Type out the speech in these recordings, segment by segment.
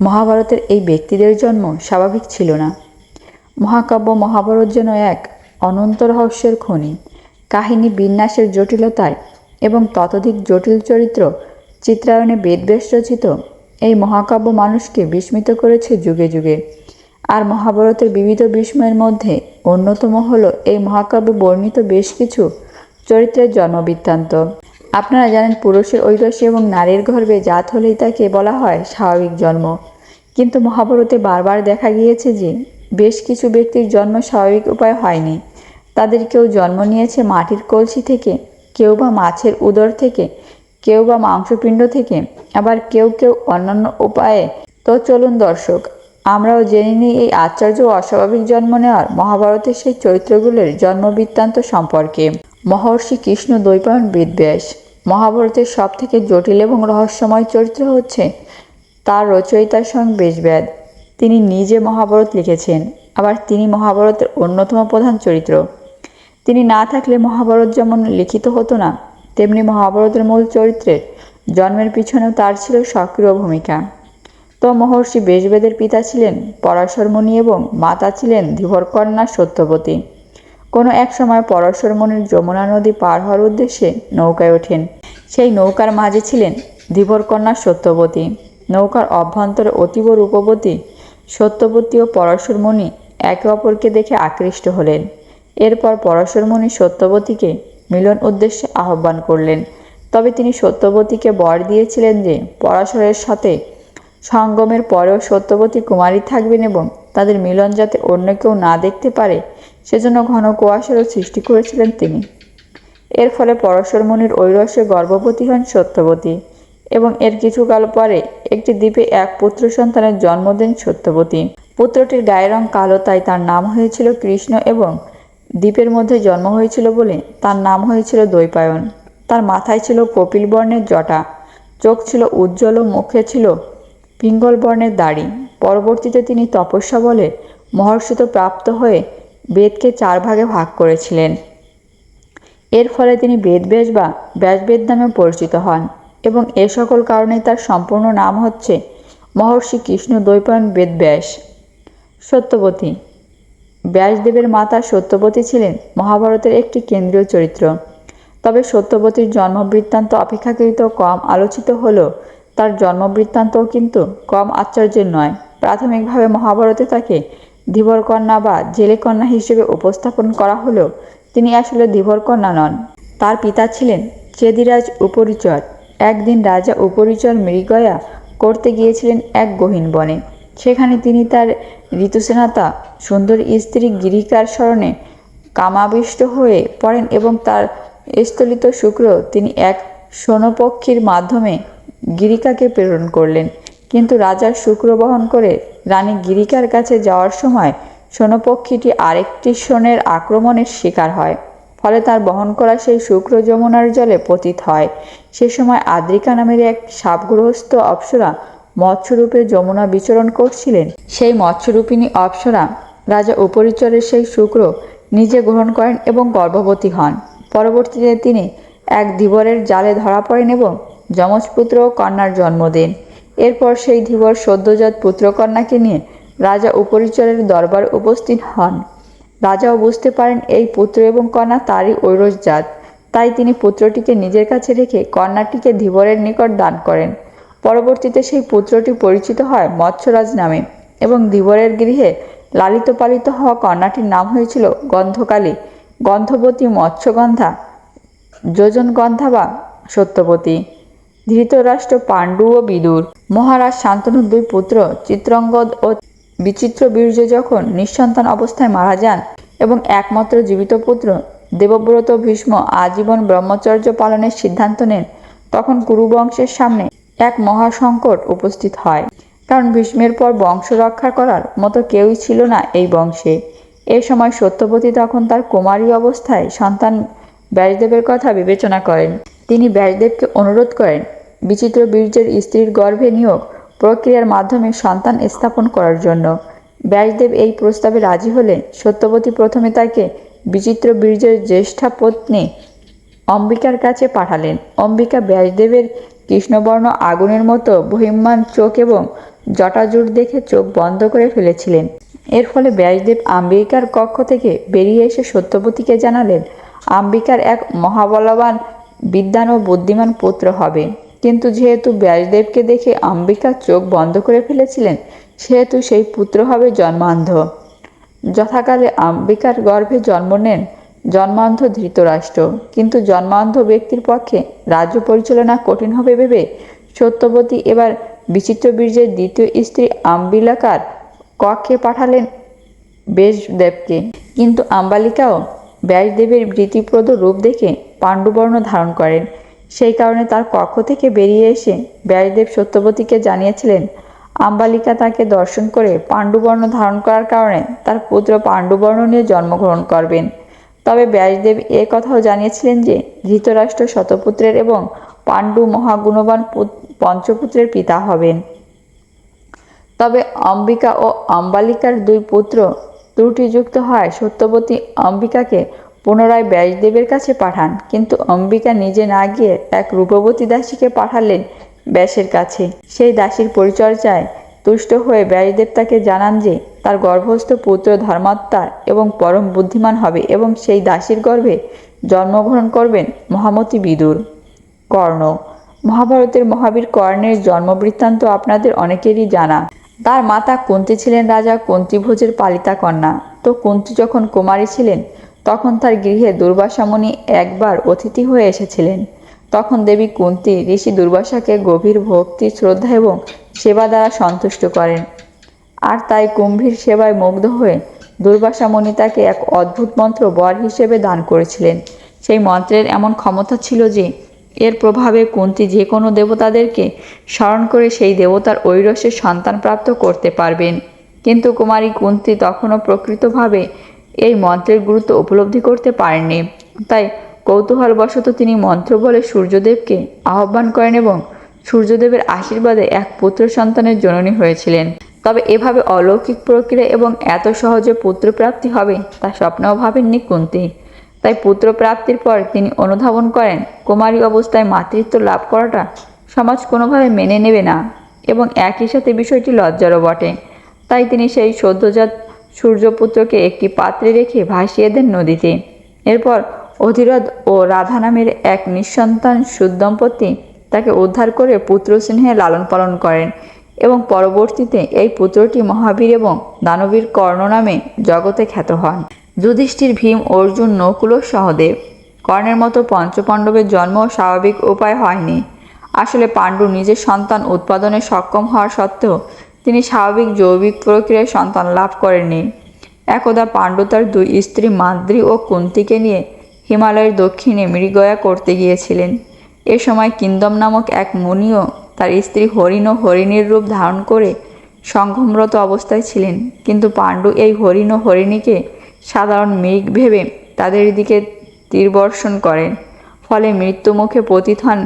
মহাভারতের এই ব্যক্তিদের জন্ম স্বাভাবিক ছিল না। মহাকাব্য মহাভারত যেন এক অনন্ত রহস্যের খনি। কাহিনী বিন্যাসের জটিলতায় এবং ততোধিক জটিল চরিত্র চিত্রায়নে বেদবেশ রচিত এই মহাকাব্য মানুষকে বিস্মিত করেছে যুগে যুগে। আর মহাভারতের বিবিধ বিস্ময়ের মধ্যে অন্যতম হল এই মহাকাব্যে বর্ণিত বেশ কিছু চরিত্রের জন্মবৃত্তান্ত। আপনারা জানেন পুরুষের ঐরসী এবং নারীর গর্ভে জাত হলেই তাকে বলা হয় স্বাভাবিক জন্ম। কিন্তু মহাভারতে বারবার দেখা গিয়েছে যে বেশ কিছু ব্যক্তির জন্ম স্বাভাবিক উপায় হয়নি। তাদের কেউ জন্ম নিয়েছে মাটির কলসি থেকে, কেউ বা মাছের উদর থেকে, কেউ বা মাংসপিণ্ড থেকে, আবার কেউ কেউ অন্যান্য উপায়ে। তো চলুন দর্শক, আমরাও জেনে নিই এই আশ্চর্য অস্বাভাবিক জন্ম নেওয়ার মহাভারতের সেই চরিত্রগুলোর জন্মবৃত্তান্ত সম্পর্কে। মহর্ষি কৃষ্ণ দ্বৈপায়ন বেদব্যাস। মহাভারতের সব থেকে জটিল এবং রহস্যময় চরিত্র হচ্ছে তার রচয়িতার সঙ্গে বেশব্যাদ তিনি নিজে মহাভারত লিখেছেন, আবার তিনি মহাভারতের অন্যতম প্রধান চরিত্র। তিনি না থাকলে মহাভারত যেমন লিখিত হতো না, তেমনি মহাভারতের মূল চরিত্রের জন্মের পিছনেও তার ছিল সক্রিয় ভূমিকা। তো মহর্ষি বেশবেদের পিতা ছিলেন পরাশর মুনি এবং মাতা ছিলেন ধীবরকন্যা সত্যবতী। কোনো এক সময় পরাশর মুনির যমুনা নদী পার হওয়ার উদ্দেশ্যে নৌকায় ওঠেন। সেই নৌকার মাঝে ছিলেন ধীবরকন্যা সত্যবতী। নৌকার অভ্যন্তরে অতীব রূপবতী সত্যবতী ও পরাশর মুনি একে অপরকে দেখে আকৃষ্ট হলেন। এরপর পরাশর মুনি সত্যবতীকে মিলন উদ্দেশ্যে আহ্বান করলেন। তবে তিনি সত্যবতীকে বর দিয়েছিলেন যে পরাশরের সাথে সঙ্গমের পরেও সত্যবতী কুমারী থাকবেন এবং তাদের মিলন যাতে অন্য কেউ না দেখতে পারে, সেজন্য ঘন কুয়াশারও সৃষ্টি করেছিলেন তিনি। এর ফলে পরশর মুনির ঐরস্যে গর্ভবতী হন সত্যবতী এবং এর কিছুকাল পরে একটি দ্বীপে এক পুত্র সন্তানের জন্ম দেন সত্যবতী। পুত্রটির গায়ের রং কালো, তাই তার নাম হয়েছিল কৃষ্ণ এবং দ্বীপের মধ্যে জন্ম হয়েছিল বলে তার নাম হয়েছিল দ্বৈপায়ন। তার মাথায় ছিল কপিল বর্ণের জটা, চোখ ছিল উজ্জ্বল ও মুখে ছিল পিঙ্গল বর্ণের দাড়ি। পরবর্তীতে তিনি তপস্যা বলে মহর্ষিত প্রাপ্ত হয়ে বেদকে চার ভাগে ভাগ করেছিলেন। এর ফলে তিনি বেদব্যাস বা ব্যাসবেদ নামে পরিচিত হন এবং এ সকল কারণে তার সম্পূর্ণ নাম হচ্ছে মহর্ষি কৃষ্ণ দ্বৈপায়ন বেদব্যাস। সত্যবতী। ব্যাসদেবের মাতা সত্যবতী ছিলেন মহাভারতের একটি কেন্দ্রীয় চরিত্র। তবে সত্যবতীর জন্মবৃত্তান্ত অপেক্ষাকৃত কম আলোচিত হলেও তার জন্মবৃত্তান্তও কিন্তু কম আশ্চর্যের নয়। প্রাথমিকভাবে মহাভারতে তাকে ধীবরকন্যা বা জেলেকন্যা হিসেবে উপস্থাপন করা হলেও তিনি আসলে ধীবরকন্যা নন। তার পিতা ছিলেন চেদিরাজ উপরিচর। একদিন রাজা উপরিচর মৃগয়া করতে গিয়েছিলেন এক গহীন বনে। সেখানে তিনি তার ঋতুসেনাতা সুন্দর স্ত্রী গিরিকার স্মরণে কামাবিষ্ট হয়ে পড়েন এবং তার স্থলিত শুক্র তিনি এক সোনপক্ষীর মাধ্যমে গিরিকাকে প্রেরণ করলেন। কিন্তু রাজার শুক্র বহন করে রানী গিরিকার কাছে যাওয়ার সময় সোনপক্ষীটি আরেকটি সোনের আক্রমণের শিকার হয়। ফলে তার বহন করা সেই শুক্র যমুনার জলে পতিত হয়। সে সময় আদ্রিকা নামের এক সাপগ্রহস্থ অপ্সরা মৎস্যরূপে যমুনা বিচরণ করছিলেন। সেই মৎস্যরূপিণী অপ্সরা রাজা উপরিচরের সেই শুক্র নিজে গ্রহণ করেন এবং গর্ভবতী হন। পরবর্তীতে তিনি এক ধীবরের জালে ধরা পড়েন এবং যমজপুত্র ও কন্যার জন্ম দেন এরপর সেই ধীবর সদ্যজাত পুত্রকন্যাকে নিয়ে রাজা উপরিচরের দরবার উপস্থিত হন। রাজাও বুঝতে পারেন এই পুত্র এবং কন্যা তারই ঐরস জাত। তাই তিনি পুত্রটিকে নিজের কাছে রেখে কন্যাটিকে ধীবরের নিকট দান করেন। পরবর্তীতে সেই পুত্রটি পরিচিত হয় মৎস্যরাজ নামে এবং ধীবরের গৃহে লালিত পালিত হওয়া কন্যাটির নাম হয়েছিল গন্ধকালী, গন্ধবতী মৎস্যগন্ধা, যোজনগন্ধা বা সত্যবতী। ধৃতরাষ্ট্র পাণ্ডু ও বিদুর। মহারাজ শান্তনুর দুই পুত্র, চিত্রঙ্গদ ও বিচিত্র বীর্য যখন নিঃসন্তান অবস্থায় মারা যান এবং একমাত্র জীবিত পুত্র দেবব্রত ভীষ্ম আজীবন ব্রহ্মচর্য পালনের সিদ্ধান্ত নেন, তখন কুরুবংশের সামনে এক মহাসংকট উপস্থিত হয়। কারণ ভীষ্মের পর বংশ রক্ষা করার মতো কেউই ছিল না এই বংশে। এ সময় সত্যবতী তখন তার কুমারী অবস্থায় সন্তান ব্যাসদেবের কথা বিবেচনা করেন। তিনি ব্যাসদেবকে অনুরোধ করেন বিচিত্র বীর্যের স্ত্রীর গর্ভে নিয়োগ প্রক্রিয়ার মাধ্যমে সন্তান স্থাপন করার জন্য। ব্যাসদেব এই প্রস্তাবে রাজি হলে সত্যবতী প্রথমে তাকে বিচিত্র বীর্যের জ্যেষ্ঠা পত্নী অম্বিকার কাছে পাঠালেন। অম্বিকা ব্যাসদেবের কৃষ্ণবর্ণ আগুনের মতো বহিম্মান চোখ এবং জটাজুট দেখে চোখ বন্ধ করে ফেলেছিলেন। এর ফলে ব্যাসদেব আম্বিকার কক্ষ থেকে বেরিয়ে এসে সত্যবতীকে জানালেন, আম্বিকার এক মহাবলবান বিদ্যান ও বুদ্ধিমান পুত্র হবে। কিন্তু যেহেতু ব্যাসদেবকে দেখে আম্বিকা চোখ বন্ধ করে ফেলেছিলেন, সেহেতু সেই পুত্র হবে জন্মান্ধ। যথাকালে আম্বিকার গর্ভে জন্ম নেন জন্মান্ধ ধৃতরাষ্ট্র। কিন্তু জন্মান্ধ ব্যক্তির পক্ষে রাজ্য পরিচালনা কঠিন হবে ভেবে সত্যবতী এবার বিচিত্র বীর্যের দ্বিতীয় স্ত্রী আম্বিলাকার কক্ষে পাঠালেন বেশদেবকে কিন্তু আম্বালিকাও ব্যাসদেবের প্রীতিপ্রদ রূপ দেখে পাণ্ডুবর্ণ ধারণ করেন। সেই কারণে তার কক্ষ থেকে বেরিয়ে এসে ব্যাসদেব সত্যবতীকে জানিয়েছিলেন, আম্বালিকা তাকে দর্শন করে পাণ্ডুবর্ণ ধারণ করার কারণে তার পুত্র পাণ্ডুবর্ণ নিয়ে জন্মগ্রহণ করবেন। তবে ব্যাসদেব এ কথাও জানিয়েছিলেন যে, ধৃতরাষ্ট্র শতপুত্রের এবং পাণ্ডু মহাগুণবান পুত- পঞ্চপুত্রের পিতা হবেন। তবে অম্বিকা ও অম্বালিকার দুই পুত্র ত্রুটিযুক্ত হয় সত্যবতী অম্বিকাকে পুনরায় ব্যাসদেবের কাছে পাঠান, কিন্তু অম্বিকা নিজে না গিয়ে এক রূপবতী দাসীকে পাঠালেন ব্যাসের কাছে। সেই দাসীর পরিচর্যায় তুষ্ট হয়ে ব্যাসদেব তাকে জানান যে, তার গর্ভস্থ পুত্র ধর্মাত্মা এবং পরম বুদ্ধিমান হবে এবং সেই দাসীর গর্ভে জন্মগ্রহণ করবেন মহামতি বিদুর। কর্ণ, মহাভারতের মহাবীর কর্ণের জন্মবৃত্তান্ত আপনাদের অনেকেরই জানা। তার মাতা কুন্তী ছিলেন রাজা কুন্তীভোজের পালিতা কন্যা। তো কুন্তী যখন কুমারী ছিলেন তখন তার গৃহে দুর্বাসামণি একবার অতিথি হয়ে এসেছিলেন। তখন দেবী কুন্তী, ঋষি দুর্বাসাকে গভীর ভক্তি, শ্রদ্ধা এবং সেবা দ্বারা সন্তুষ্ট করেন। আর তাই কুম্ভীর সেবায় মুগ্ধ হয়ে দুর্বাসা মুনি তাকে এক অদ্ভুত মন্ত্র বর হিসেবে দান করেছিলেন। সেই মন্ত্রের এমন ক্ষমতা ছিল যে, এর প্রভাবে কুন্তী যে কোনো দেবতাদেরকে স্মরণ করে সেই দেবতার ঐরসের সন্তান প্রাপ্ত করতে পারবেন। কিন্তু কুমারী কুন্তী তখনও প্রকৃতভাবে এই মন্ত্রের গুরুত্ব উপলব্ধি করতে পারেননি। তাই কৌতূহলবশত তিনি মন্ত্র বলে সূর্যদেবকে আহ্বান করেন এবং সূর্যদেবের আশীর্বাদে এক পুত্র সন্তানের জননী হয়েছিলেন। তবে এভাবে অলৌকিক প্রক্রিয়া এবং এত সহজে পুত্রপ্রাপ্তি হবে তা স্বপ্নেও ভাবেননি কুন্তী। তাই পুত্রপ্রাপ্তির পর তিনি অনুধাবন করেন, কুমারী অবস্থায় মাতৃত্ব লাভ করাটা সমাজ কোনোভাবে মেনে নেবে না এবং একই সাথে বিষয়টি লজ্জারও বটে। তাই তিনি সেই সদ্যজাত সূর্যপুত্রকে একটি পাত্রে রেখে ভাসিয়ে দেন নদীতে। এরপর অধিরথ ও রাধা নামের এক নিঃসন্তান সুদম্পতি তাকে উদ্ধার করে পুত্র স্নেহে লালন পালন করেন এবং পরবর্তীতে এই পুত্রটি মহাবীর এবং দানবীর কর্ণ নামে জগতে খ্যাত হন। যুধিষ্ঠির ভীম, অর্জুন, নকুল সহদেব। কর্ণের মতো পঞ্চপাণ্ডবের জন্ম স্বাভাবিক উপায় হয়নি। আসলে পাণ্ডু নিজের সন্তান উৎপাদনে সক্ষম হওয়া সত্ত্বেও তিনি স্বাভাবিক জৈবিক প্রক্রিয়ায় সন্তান লাভ করেননি। একদা পাণ্ডু তার দুই স্ত্রী মাদ্রি ও কুন্তিকে নিয়ে হিমালয়ের দক্ষিণে মৃগয়া করতে গিয়েছিলেন। এ সময় কিন্দম নামক এক মুনিও তার স্ত্রী হরিণ ও হরিণীর রূপ ধারণ করে সংঘমরত অবস্থায় ছিলেন। কিন্তু পাণ্ডু এই হরিণ ও হরিণীকে সাধারণ মৃগ ভেবে তাদের দিকে তীরবর্ষণ করেন। ফলে মৃত্যুমুখে পতিত হন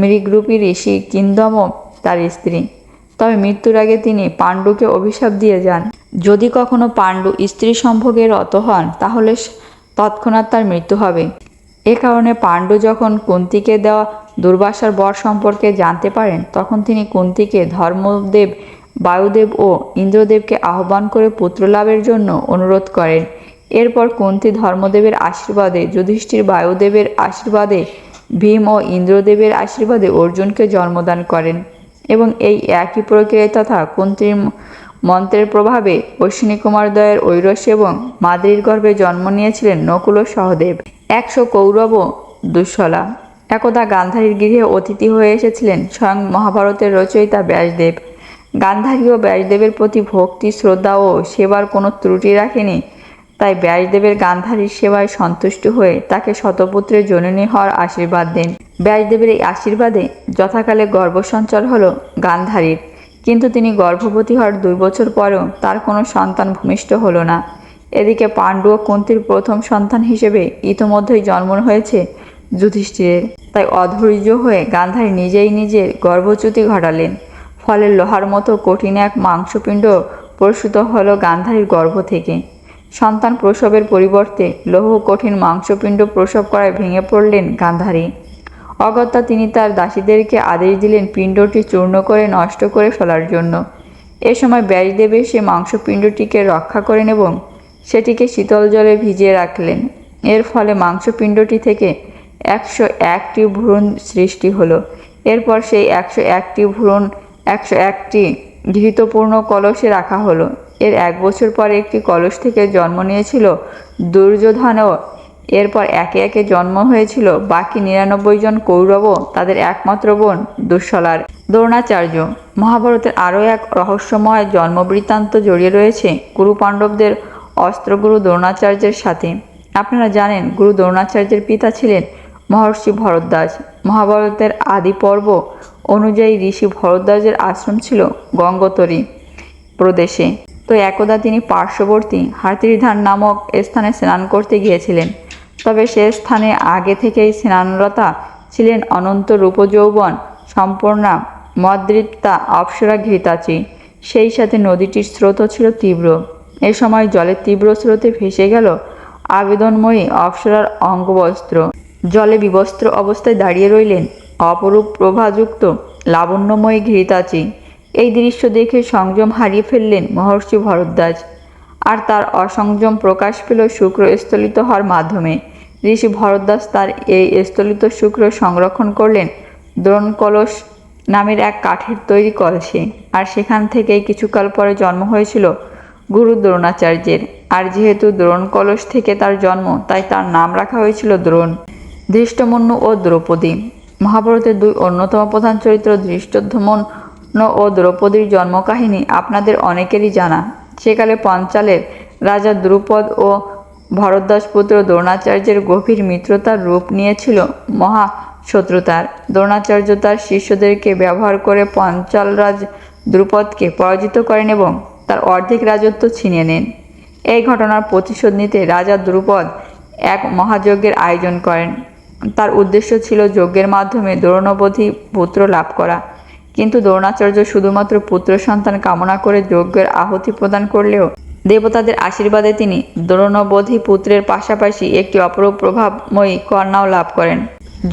মৃগরূপী ঋষি কিন্দম তার স্ত্রী। তবে মৃত্যুর আগে তিনি পাণ্ডুকে অভিশাপ দিয়ে যান। যদি কখনো পাণ্ডু স্ত্রী সম্ভোগে রত হন, তাহলে তৎক্ষণাৎ তার মৃত্যু হবে। এ কারণে পাণ্ডু যখন কুন্তিকে দেওয়া দুর্বাসার বর সম্পর্কে জানতে পারেন, তখন তিনি কুন্তিকে ধর্মদেব বায়ুদেব ও ইন্দ্রদেবকে আহ্বান করে পুত্র লাভের জন্য অনুরোধ করেন। এরপর কুন্তি ধর্মদেবের আশীর্বাদে, যুধিষ্ঠির বায়ুদেবের আশীর্বাদে, ভীম ও ইন্দ্রদেবের আশীর্বাদে অর্জুনকে জন্মদান করেন। এবং এই একই প্রক্রিয়ায় তথা কুন্তির মন্ত্রের প্রভাবে অশ্বিনী কুমার দয়ের ঐরস এবং মাদ্রির গর্ভে জন্ম নিয়েছিলেন নকুল ও সহদেব। একশো কৌরব দুঃশলা। একদা গান্ধারীর গৃহে অতিথি হয়ে এসেছিলেন স্বয়ং মহাভারতের রচয়িতা ব্যাসদেব। গান্ধারী ও ব্যাসদেবের প্রতি ভক্তি, শ্রদ্ধা ও সেবার কোনো ত্রুটি রাখেনি, তাই ব্যাসদেবের গান্ধারীর সেবায় সন্তুষ্ট হয়ে তাকে শতপুত্রের জননী হওয়ার আশীর্বাদ দেন। ব্যাসদেবের এই আশীর্বাদে যথাকালে গর্ভসঞ্চার হল গান্ধারীর। কিন্তু তিনি গর্ভবতী হওয়ার দুই বছর পরেও তার কোনো সন্তান ভূমিষ্ঠ হলো না। এদিকে পাণ্ডু ও কুন্তির প্রথম সন্তান হিসেবে ইতোমধ্যেই জন্ম হয়েছে যুধিষ্ঠিরের। তাই অধৈর্য হয়ে গান্ধারী নিজেই নিজের গর্ভচ্যুতি ঘটালেন। ফলে লোহার মতো কঠিন এক মাংসপিণ্ড প্রসূত হলো গান্ধারীর গর্ভ থেকে। সন্তান প্রসবের পরিবর্তে লৌহ কঠিন মাংসপিণ্ড প্রসব করায় ভেঙে পড়লেন গান্ধারী। অগত্যা তিনি তার দাসীদেরকে আদেশ দিলেন পিণ্ডটি চূর্ণ করে নষ্ট করে ফেলার জন্য। এ সময় ব্যাসদেব এসে মাংসপিণ্ডটিকে রক্ষা করেন এবং সেটিকে শীতল জলে ভিজিয়ে রাখলেন। এর ফলে মাংসপিণ্ডটি থেকে একশো একটি ভ্রূণ সৃষ্টি হলো। এরপর সেই একশো একটি ভ্রূণ, একশো একটি ঘৃতপূর্ণ কলসে রাখা হলো। এর এক বছর পরে একটি কলস থেকে জন্ম নিয়েছিল দুর্যোধনও এরপর একে একে জন্ম হয়েছিল বাকি নিরানব্বই জন কৌরব তাদের একমাত্র বোন দুঃশলার দ্রোণাচার্য। মহাভারতের আরও এক রহস্যময় জন্মবৃত্তান্ত জড়িয়ে রয়েছে গুরু পাণ্ডবদের অস্ত্রগুরু দ্রোণাচার্যের সাথে। আপনারা জানেন গুরু দ্রোণাচার্যের পিতা ছিলেন মহর্ষি ভরদ্বাজ। মহাভারতের আদি পর্ব অনুযায়ী ঋষি ভরদ্বাজের আশ্রম ছিল গঙ্গোত্রী প্রদেশে। তো একদা তিনি পার্শ্ববর্তী হাতিরধান নামক স্থানে স্নান করতে গিয়েছিলেন। তবে সে স্থানে আগে থেকেই স্নানরতা ছিলেন অনন্ত রূপযৌবন, সম্পূর্ণা মদৃপ্তা অপ্সরা ঘৃতাচি। সেই সাথে নদীটির স্রোতও ছিল তীব্র। এ সময় জলের তীব্র স্রোতে ভেসে গেল আবেদনময়ী অপ্সরার অঙ্গবস্ত্র। জলে বিবস্ত্র অবস্থায় দাঁড়িয়ে রইলেন অপরূপ প্রভাযুক্ত, লাবণ্যময়ী ঘৃতাচি। এই দৃশ্য দেখে সংযম হারিয়ে ফেললেন মহর্ষি ভরদ্বাজ। আর তার অসংযম প্রকাশ পেল শুক্র স্থলিত হওয়ার মাধ্যমে। ঋষি ভরদ্বাজ তার এই স্থলিত শুক্র সংরক্ষণ করলেন। দ্রোণ কলস নামের এক কাঠের তৈরি কলসে। আর সেখান থেকেই কিছুকাল পরে জন্ম হয়েছিল গুরু দ্রোণাচার্যের। আর যেহেতু দ্রোণ কলস থেকে তার জন্ম, তাই তার নাম রাখা হয়েছিল দ্রোণ। ধৃষ্টমন্য ও দ্রৌপদী। মহাভারতের দুই অন্যতম প্রধান চরিত্র ধৃষ্টধ্মন ও দ্রৌপদীর জন্মকাহিনী আপনাদের অনেকেরই জানা। সেকালে পঞ্চালের রাজা দ্রুপদ ও ভরদ্বাজ পুত্র দ্রোণাচার্যের গভীর মিত্রতার রূপ নিয়েছিল মহা শত্রুতার। দ্রোণাচার্য তার শিষ্যদেরকে ব্যবহার করে পঞ্চালরাজ দ্রুপদকে পরাজিত করেন এবং তার অর্ধেক রাজত্ব ছিনিয়ে নেন। এই ঘটনার প্রতিশোধ নিতে রাজা দ্রুপদ এক মহাযজ্ঞের আয়োজন করেন। তার উদ্দেশ্য ছিল যজ্ঞের মাধ্যমে দ্রোণবধি পুত্র লাভ করা। কিন্তু দ্রোণাচার্য শুধুমাত্র পুত্র সন্তান কামনা করে যজ্ঞের আহুতি প্রদান করলেও দেবতাদের আশীর্বাদে তিনি দ্রোণবধি পুত্রের পাশাপাশি একটি অপরূপ প্রভাবময়ী কন্যাও লাভ করেন।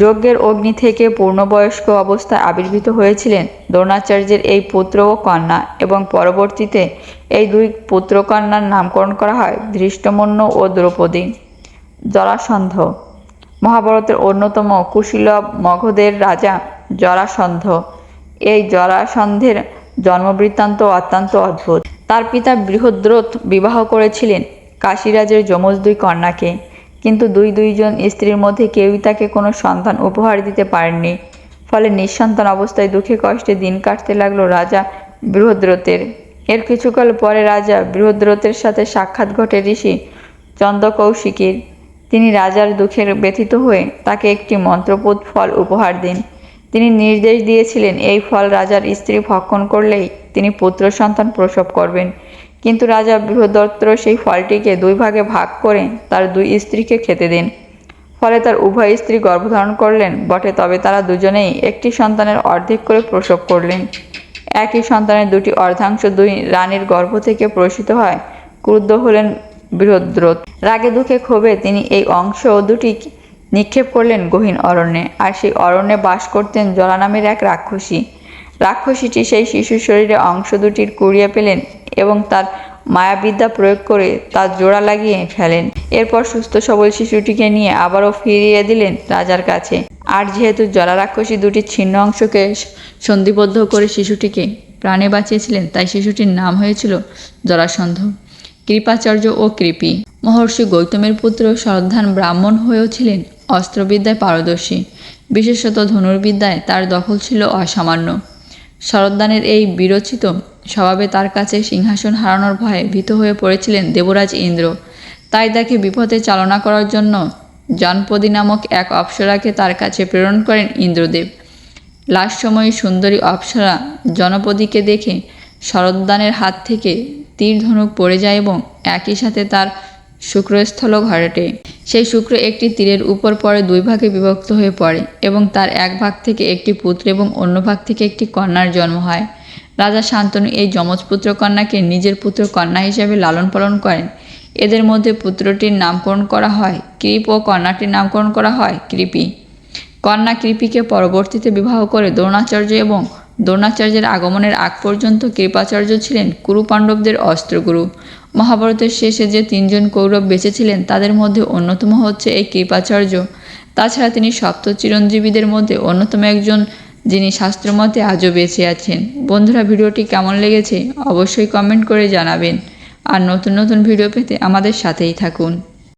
যজ্ঞের অগ্নি থেকে পূর্ণবয়স্ক অবস্থায় আবির্ভূত হয়েছিলেন দ্রোণাচার্যের এই পুত্র ও কন্যা এবং পরবর্তীতে এই দুই পুত্রকন্যার নামকরণ করা হয় ধৃষ্টমন্য ও দ্রৌপদী। জরাসন্ধ মহাভারতের অন্যতম কুশীলব মগধের রাজা জরাসন্ধ। এই জরাসন্ধের জন্মবৃত্তান্ত অত্যন্ত অদ্ভুত। তার পিতা বৃহদ্রথ বিবাহ করেছিলেন কাশীরাজের যমজ দুই কন্যাকে। কিন্তু দুই দুইজন স্ত্রীর মধ্যে কেউই তাকে কোনো সন্তান উপহার দিতে পারেননি। ফলে নিঃসন্তান অবস্থায় দুঃখে কষ্টে দিন কাটতে লাগল রাজা বৃহদ্রথের। এর কিছুকাল পরে রাজা বৃহদ্রথের সাথে সাক্ষাৎ ঘটে ঋষি চন্দ্রকৌশিকীর। তিনি রাজার দুঃখের ব্যথিত হয়ে তাকে একটি মন্ত্রপুত ফল উপহার দিন। তিনি নির্দেশ দিয়েছিলেন, এই ফল রাজার স্ত্রী ভক্ষণ করলেই তিনি পুত্র সন্তান প্রসব করবেন। কিন্তু রাজা বৃহদত্ত সেই ফলটিকে দুই ভাগে ভাগ করে তার দুই স্ত্রীকে খেতে দেন। ফলে তার উভয় স্ত্রী গর্ভধারণ করলেন, বটে তবে তারা দুজনেই একটি সন্তানের অর্ধেক করে প্রসব করলেন। একই সন্তানের দুটি অর্ধাংশ দুই রানীর গর্ভ থেকে প্রসিত হয়, ক্রুদ্ধ হলেন বৃহদ্রথ রাগে দুঃখে ক্ষোভে তিনি এই অংশ দুটি নিক্ষেপ করলেন গহীন অরণ্যে, আর সেই অরণ্যে বাস করতেন জলা নামের এক রাক্ষসী। রাক্ষসীটি সেই শিশুর শরীরে অংশ দুটির কুড়িয়ে পেলেন এবং তার মায়াবিদ্যা প্রয়োগ করে তার জোড়া লাগিয়ে ফেলেন। এরপর সুস্থ সবল শিশুটিকে নিয়ে আবারও ফিরিয়ে দিলেন রাজার কাছে। আর যেহেতু জলা রাক্ষসী দুটি ছিন্ন অংশকে সন্ধিবদ্ধ করে শিশুটিকে প্রাণে বাঁচিয়েছিলেন, তাই শিশুটির নাম হয়েছিল জলাসন্ধ। কৃপাচার্য ও কৃপি। মহর্ষি গৌতমের পুত্র শরদ্ধান ব্রাহ্মণ হয়েও ছিলেন। অস্ত্রবিদ্যায় পারদর্শী। বিশেষত ধনুর্বিদ্যায় তার দখল ছিল অসামান্য। শরদ্দানের এই বিরচিত স্বভাবে তার কাছে সিংহাসন হারানোর ভয়ে ভীত হয়ে পড়েছিলেন দেবরাজ ইন্দ্র। তাই তাকে বিপদে চালনা করার জন্য জনপদী নামক এক অপ্সরাকে তার কাছে প্রেরণ করেন ইন্দ্রদেব। লাস্ট সময়ে সুন্দরী অপ্সরা জনপদীকে দেখে শরদ্দানের হাত থেকে তীর ধনুক পড়ে যায় এবং একই সাথে তার শুক্রস্থল ঘটে। সেই শুক্র একটি তীরের উপর পরে দুই ভাগে বিভক্ত হয়ে পড়ে এবং তার এক ভাগ থেকে একটি পুত্র এবং অন্য ভাগ থেকে একটি কন্যার জন্ম হয়। রাজা শান্তনু এই যমজ পুত্র কন্যাকে নিজের পুত্র কন্যা হিসেবে লালন পালন করেন। এদের মধ্যে পুত্রটির নামকরণ করা হয় কৃপ ও কন্যাটির নামকরণ করা হয় কৃপি। কন্যা কৃপিকে পরবর্তীতে বিবাহ করে দ্রোণাচার্য এবং দ্রোণাচার্যের আগমনের আগ পর্যন্ত কৃপাচার্য ছিলেন কুরু পাণ্ডবদের অস্ত্রগুরু। মহাভারতের শেষে যে তিনজন কৌরব বেঁচেছিলেন তাদের মধ্যে অন্যতম হচ্ছে এই কৃপাচার্য। তাছাড়া তিনি সপ্ত চিরঞ্জীবীদের মধ্যে অন্যতম একজন, যিনি শাস্ত্রমতে আজও বেঁচে আছেন। বন্ধুরা, ভিডিওটি কেমন লেগেছে অবশ্যই কমেন্ট করে জানাবেন। আর নতুন নতুন ভিডিও পেতে আমাদের সাথেই থাকুন।